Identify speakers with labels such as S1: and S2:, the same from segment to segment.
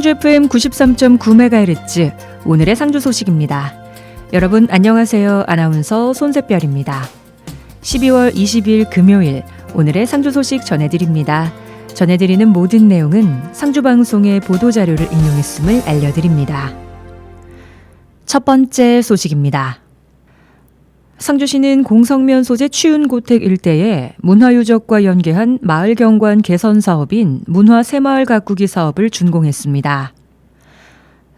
S1: 상주 FM 93.9MHz 오늘의 상주 소식입니다. 여러분 안녕하세요. 아나운서 손세별입니다. 12월 20일 금요일 오늘의 상주 소식 전해드립니다. 전해드리는 모든 내용은 상주 방송의 보도 자료를 인용했음을 알려드립니다. 첫 번째 소식입니다. 상주시는 공성면 소재 취운고택 일대에 문화유적과 연계한 마을 경관 개선 사업인 문화 새마을 가꾸기 사업을 준공했습니다.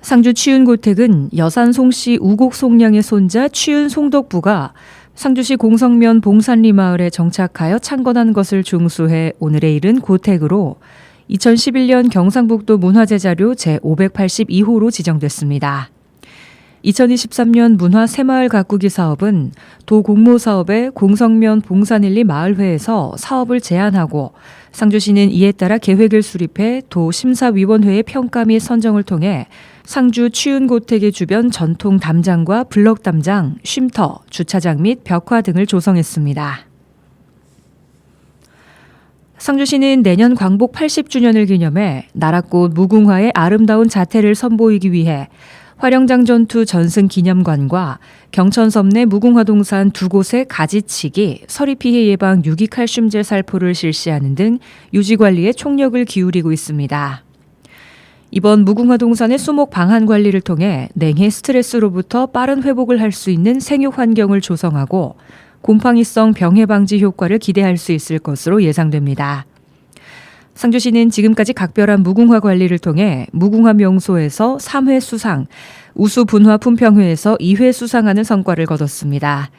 S1: 상주 취운고택은 여산 송씨 우곡 송량의 손자 취운 송덕부가 상주시 공성면 봉산리 마을에 정착하여 창건한 것을 중수해 오늘에 이른 고택으로 2011년 경상북도 문화재자료 제582호로 지정됐습니다. 2023년 문화 새마을 가꾸기 사업은 도 공모 사업의 공성면 봉산일리 마을회에서 사업을 제안하고 상주시는 이에 따라 계획을 수립해 도 심사위원회의 평가 및 선정을 통해 상주 취운고택의 주변 전통 담장과 블럭 담장, 쉼터, 주차장 및 벽화 등을 조성했습니다. 상주시는 내년 광복 80주년을 기념해 나라꽃 무궁화의 아름다운 자태를 선보이기 위해 화령장 전투 전승 기념관과 경천섬 내 무궁화동산 두 곳의 가지치기, 서리 피해 예방 유기칼슘제 살포를 실시하는 등 유지 관리에 총력을 기울이고 있습니다. 이번 무궁화동산의 수목 방한 관리를 통해 냉해 스트레스로부터 빠른 회복을 할 수 있는 생육 환경을 조성하고 곰팡이성 병해 방지 효과를 기대할 수 있을 것으로 예상됩니다. 상주시는 지금까지 각별한 무궁화 관리를 통해 무궁화 명소에서 3회 수상, 우수 분화 품평회에서 2회 수상하는 성과를 거뒀습니다.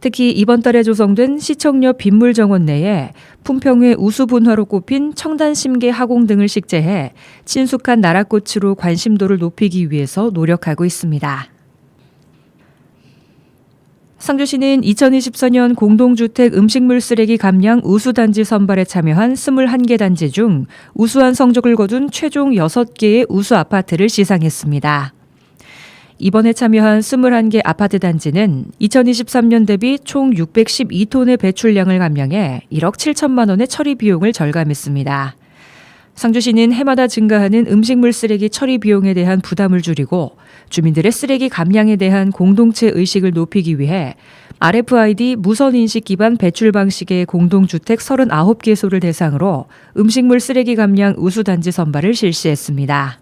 S1: 특히 이번 달에 조성된 시청역 빗물 정원 내에 품평회 우수 분화로 꼽힌 청단 심계 하공 등을 식재해 친숙한 나라꽃으로 관심도를 높이기 위해서 노력하고 있습니다. 상주시는 2024년 공동주택 음식물 쓰레기 감량 우수단지 선발에 참여한 21개 단지 중 우수한 성적을 거둔 최종 6개의 우수 아파트를 시상했습니다. 이번에 참여한 21개 아파트 단지는 2023년 대비 총 612톤의 배출량을 감량해 1억 7천만 원의 처리 비용을 절감했습니다. 상주시는 해마다 증가하는 음식물 쓰레기 처리 비용에 대한 부담을 줄이고 주민들의 쓰레기 감량에 대한 공동체 의식을 높이기 위해 RFID 무선 인식 기반 배출 방식의 공동주택 39개소를 대상으로 음식물 쓰레기 감량 우수단지 선발을 실시했습니다.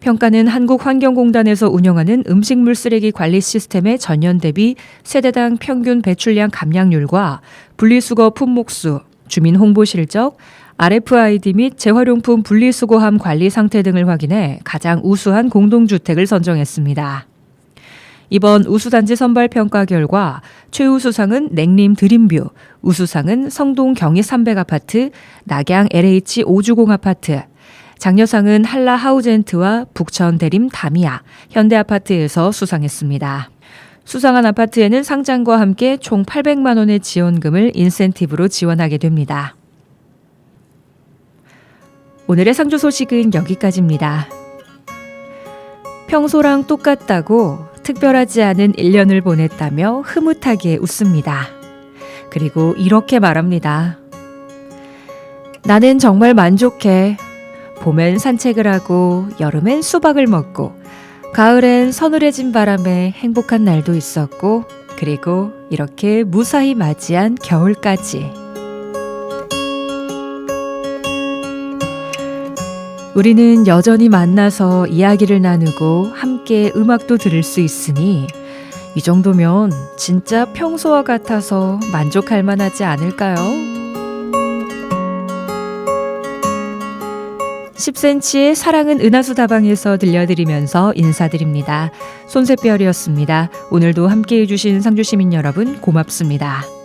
S1: 평가는 한국환경공단에서 운영하는 음식물 쓰레기 관리 시스템의 전년 대비 세대당 평균 배출량 감량률과 분리수거 품목수, 주민 홍보 실적, RFID 및 재활용품 분리수거함 관리 상태 등을 확인해 가장 우수한 공동주택을 선정했습니다. 이번 우수단지 선발 평가 결과 최우수상은 냉림 드림뷰, 우수상은 성동 경희 300 아파트, 낙양 LH 오주공 아파트, 장려상은 한라 하우젠트와 북천 대림 다미아, 현대 아파트에서 수상했습니다. 수상한 아파트에는 상장과 함께 총 800만 원의 지원금을 인센티브로 지원하게 됩니다. 오늘의 상주 소식은 여기까지입니다. 평소랑 똑같다고 특별하지 않은 1년을 보냈다며 흐뭇하게 웃습니다. 그리고 이렇게 말합니다. 나는 정말 만족해. 봄엔 산책을 하고 여름엔 수박을 먹고 가을엔 서늘해진 바람에 행복한 날도 있었고 그리고 이렇게 무사히 맞이한 겨울까지. 우리는 여전히 만나서 이야기를 나누고 함께 음악도 들을 수 있으니 이 정도면 진짜 평소와 같아서 만족할 만하지 않을까요? 10cm의 사랑은 은하수 다방에서 들려드리면서 인사드립니다. 손새별이었습니다. 오늘도 함께 해 주신 상주시민 여러분 고맙습니다.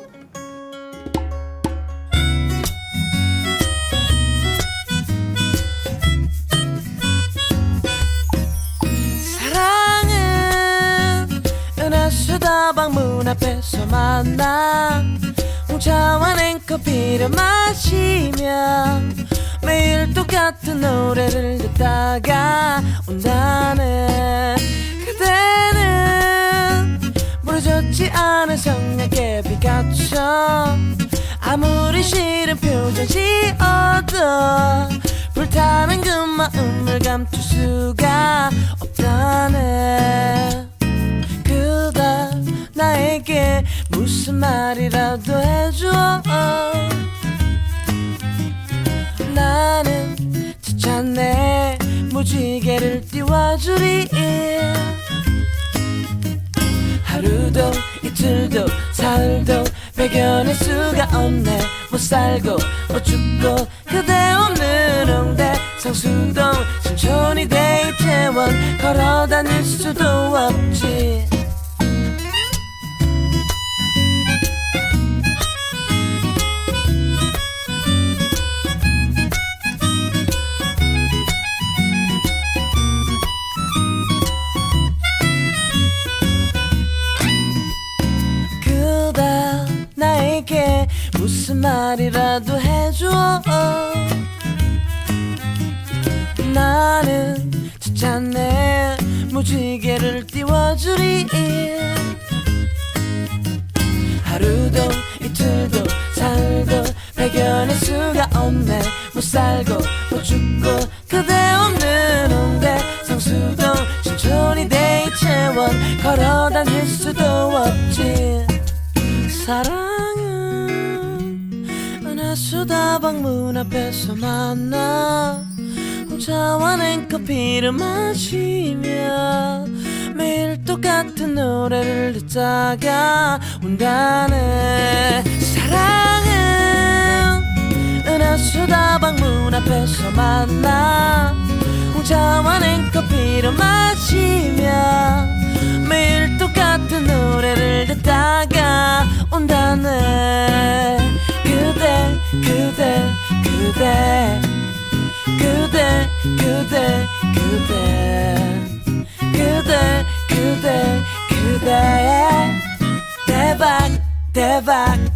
S2: 앞에서 만나 홍차와 냉커피를 마시며 매일 똑같은 노래를 듣다가 온다는 그대는 부러졌지 않은 성냥개 피카츄 아무리 싫은 표정 지어도 불타 싫다는 그 마음을 감출 수가 없다네 무슨 말이라도 해줘. 나는 지쳤네. 무지개를 띄워주리. 하루도 이틀도 사흘도 배견할 수가 없네. 못 살고 못 죽고 그대 없는 홍대. 성수동 신촌이 대이태원 걸어 다닐 수도 없지 무슨 말이라도 해줘. 나는 지쳤네. 무지개를 띄워주리. 하루도 이틀도 사흘도 배견할 수가 없네. 못 살고 못 죽고 그대 없는 홍대. 성수동 신촌이 대이태원. 걸어 다닐 수도 없지. 은하수 다방 문 앞에서 만나 혼자와 냉커피를 마시며 매일 똑같은 노래를 듣다가 온다네. 사랑은 은하수 다방 문 앞에서 만나 혼자와 냉커피를 마시며 매일 똑같은 노래를 듣다가 온다네 그대 그대 그대 그대 그대 그대 그대 그대의 대박 대박.